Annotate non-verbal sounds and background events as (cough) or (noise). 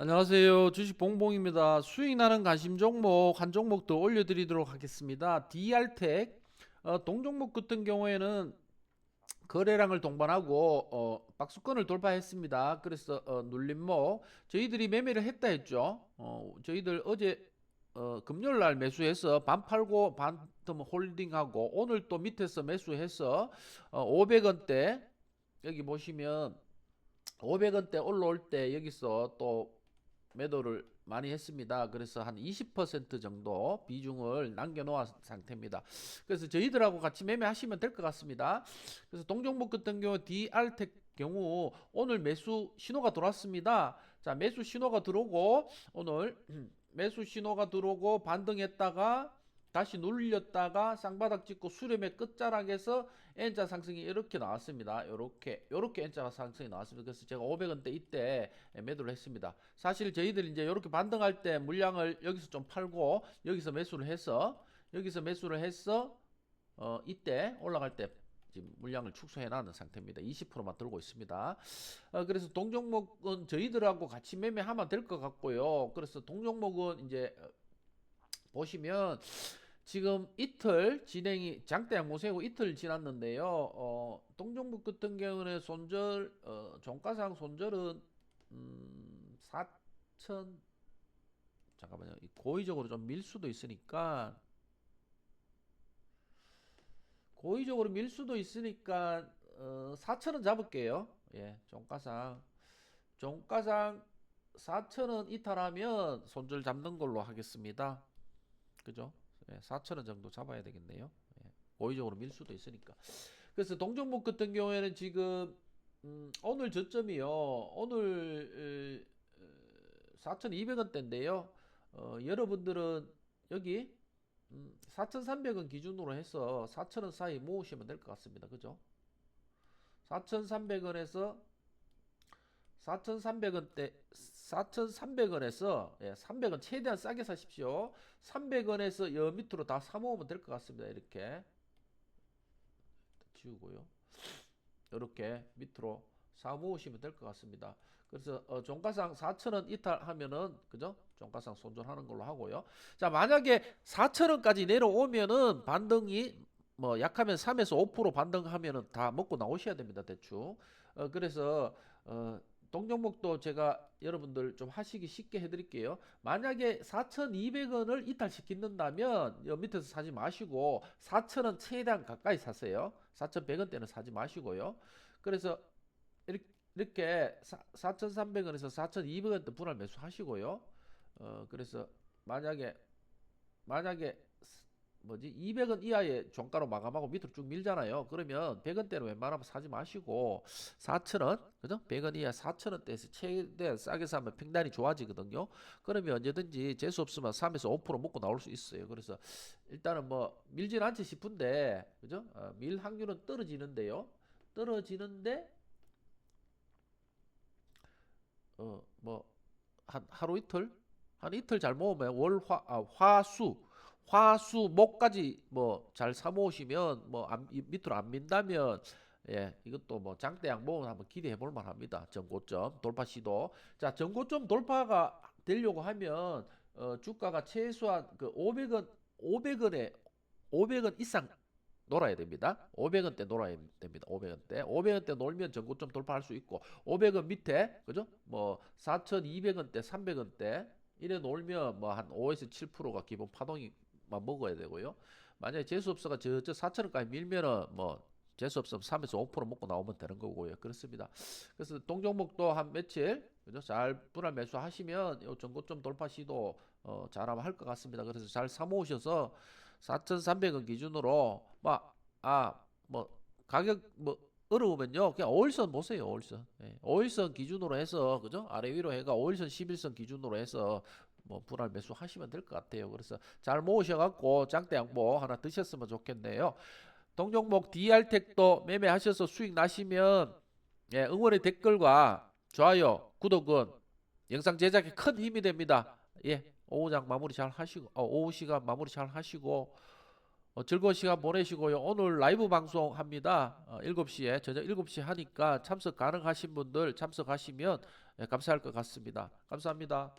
안녕하세요. 주식 봉봉입니다. 수익 나는 관심 종목 한 종목 더 올려드리도록 하겠습니다. DR텍 어, 동종목 같은 경우에는 거래량을 동반하고 어, 박수권을 돌파했습니다. 그래서 어, 눌림목 저희들이 매매를 했다 했죠. 어, 저희들 어제 어, 금요일 날 매수해서 반 팔고 반틈 홀딩하고 오늘 또 밑에서 매수해서 어, 500원대 여기 보시면 500원대 올라올 때 여기서 또 매도를 많이 했습니다. 그래서 한 20% 정도 비중을 남겨놓은 상태입니다. 그래서 저희들하고 같이 매매하시면 될 것 같습니다. 그래서 동종목 같은 경우 DR텍 경우 오늘 매수 신호가 들어왔습니다. 자 매수 신호가 들어오고 오늘 (clears throat) 매수 신호가 들어오고 반등했다가 다시 눌렸다가 쌍바닥 찍고 수렴의 끝자락에서 N자 상승이 이렇게 나왔습니다. 이렇게 이렇게 N자 상승이 나왔습니다. 그래서 제가 500원대 이때 매도를 했습니다. 사실 저희들이 이제 이렇게 반등할 때 물량을 여기서 좀 팔고 여기서 매수를 해서 여기서 매수를 해서 어 이때 올라갈 때 지금 물량을 축소해 놨는 상태입니다. 20%만 들고 있습니다. 어, 그래서 동종목은 저희들하고 같이 매매하면 될 것 같고요. 그래서 동종목은 이제 어, 보시면 지금 이틀 진행이 장대 양모세고 이틀 지났는데요. 어, 동종목 같은 경우는 손절 어, 종가상 손절은 음, 4천 잠깐만요. 이 고의적으로 좀 밀 수도 있으니까 고의적으로 밀 수도 있으니까 어, 4천원 잡을게요. 예, 종가상 종가상 4천원 이탈하면 손절 잡는 걸로 하겠습니다. 그죠? 예, 4천원 정도 잡아야 되겠네요. 예, 고의적으로 밀 수도 있으니까. 그래서 동종목 같은 경우에는 지금 음, 오늘 저점이요. 오늘 어, 4,200원대인데요. 어, 여러분들은 여기 음, 4,300원 기준으로 해서 4,000원 사이 모으시면 될 것 같습니다. 그죠? 4,300원에서 4,300원대 4,300원에서 예, 300원 최대한 싸게 사십시오. 300원에서 여 밑으로 다 사모으면 될 것 같습니다. 이렇게 지우고요. 이렇게 밑으로 사모으시면 될 것 같습니다. 그래서 어, 종가상 4,000원 이탈하면은 그죠? 종가상 손절하는 걸로 하고요. 자, 만약에 4,000원까지 내려오면은 반등이 뭐 약하면 3에서 5% 반등하면은 다 먹고 나오셔야 됩니다. 대충. 어, 그래서 어, 동종목도 제가 여러분들 좀 하시기 쉽게 해드릴게요. 만약에 4,200원을 이탈시킨다면 여 밑에서 사지 마시고 4,000원 최대한 가까이 사세요. 4,100원대는 사지 마시고요. 그래서 이렇게, 이렇게 4,300원에서 4,200원대 분할 매수하시고요. 어 그래서 만약에 만약에 뭐지 200원 이하의 종가로 마감하고 밑으로 쭉 밀잖아요. 그러면 100원대로 웬만하면 사지 마시고 4,000원 그죠? 100원 이하 4,000원대에서 최대한 싸게 사면 평단이 좋아지거든요. 그러면 언제든지 재수 없으면 3에서 5% 먹고 나올 수 있어요. 그래서 일단은 뭐 밀진 않지 싶은데 그죠? 어, 밀 확률은 떨어지는데요. 떨어지는데 어 뭐 한 하루 이틀 한 이틀 잘 모으면 월화 아, 화수 화수 목까지 뭐 잘 사모으시면 뭐 안, 이 밑으로 안 민다면 예 이것도 뭐 장대 양봉은 한번 기대해 볼 만합니다 전고점 돌파 시도 자 전고점 돌파가 되려고 하면 어, 주가가 최소한 그 500원 500원에 500원 이상 놀아야 됩니다. 500원대 놀아야 됩니다. 500원대. 500원대 놀면 전고점 돌파할 수 있고 500원 밑에 그죠? 뭐 4,200원대, 300원대 이래 놀면 뭐 한 5에서 7%가 기본 파동이만 먹어야 되고요. 만약에 재수없어가 저저 4,000원까지 밀면은 뭐 재수 없으면 3에서 5% 먹고 나오면 되는 거고요. 그렇습니다. 그래서 동종목도 한 며칠 그죠? 잘 분할 매수하시면 요 전고점 돌파 시도 어, 잘하면 할 것 같습니다. 그래서 잘 사모으셔서 4,300원 기준으로 뭐아뭐 가격 뭐 어려우면요 그냥 5일선 보세요 5일선 예, 5일선 기준으로 해서 그죠 아래 위로 해가 5일선 11선 기준으로 해서 뭐 분할 매수 하시면 될 것 같아요 그래서 잘 모으셔갖고 장대 양보 하나 드셨으면 좋겠네요 동종목 DR텍도 매매하셔서 수익 나시면 예, 응원의 댓글과 좋아요 구독은 영상 제작에 큰 힘이 됩니다 예 오후장 마무리 잘 하시고 어, 오후 시간 마무리 잘 하시고 어, 즐거운 시간 보내시고요. 오늘 라이브 방송 합니다. 어, 7시에 저녁 7시 하니까 참석 가능하신 분들 참석하시면 예, 감사할 것 같습니다. 감사합니다.